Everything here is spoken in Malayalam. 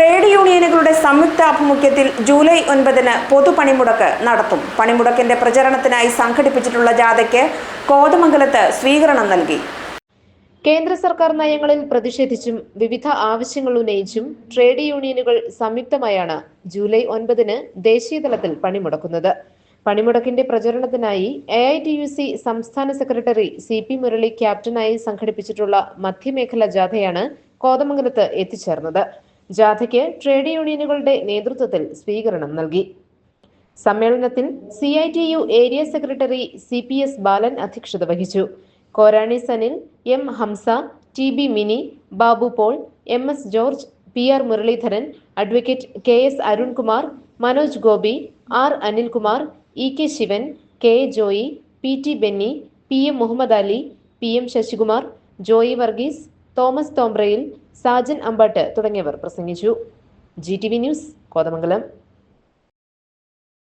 ട്രേഡ് യൂണിയനുകളുടെ സംയുക്ത ആഭിമുഖ്യത്തിൽ ജൂലൈ ഒൻപതിന് പൊതുപണിമുടക്ക് നടത്തും. പണിമുടക്കിന്റെ പ്രചരണത്തിനായി സംഘടിപ്പിച്ചിട്ടുള്ള ജാഥയ്ക്ക് കോതമംഗലത്ത് സ്വീകരണം നൽകി. കേന്ദ്ര സർക്കാർ നയങ്ങളിൽ പ്രതിഷേധിച്ചും വിവിധ ആവശ്യങ്ങൾ ഉന്നയിച്ചും ട്രേഡ് യൂണിയനുകൾ സംയുക്തമായാണ് ജൂലൈ ഒൻപതിന് ദേശീയതലത്തിൽ പണിമുടക്കുന്നത്. പണിമുടക്കിന്റെ പ്രചരണത്തിനായി A I T U C സംസ്ഥാന സെക്രട്ടറി സി പി മുരളി ക്യാപ്റ്റനായി സംഘടിപ്പിച്ചിട്ടുള്ള മധ്യമേഖലാ ജാഥയാണ് കോതമംഗലത്ത് എത്തിച്ചേർന്നത്. ജാഥയ്ക്ക് ട്രേഡ് യൂണിയനുകളുടെ നേതൃത്വത്തിൽ സ്വീകരണം നൽകി. സമ്മേളനത്തിൽ C I T U area secretary C P S Balan അധ്യക്ഷത വഹിച്ചു. Korani Sanil M Hamsa T B Mini Babu Paul M S George P R Muraleedharan advocate K S Arunkumar Manoj Gopi R Anilkumar E K Sivan K Joy P T Benny P M Muhammad Ali P M Sasikumar Joy Varghese Thomas Thombrayil Sajan Ambattu തുടങ്ങിയവർ പ്രസംഗിച്ചു. G T V news Kothamangalam.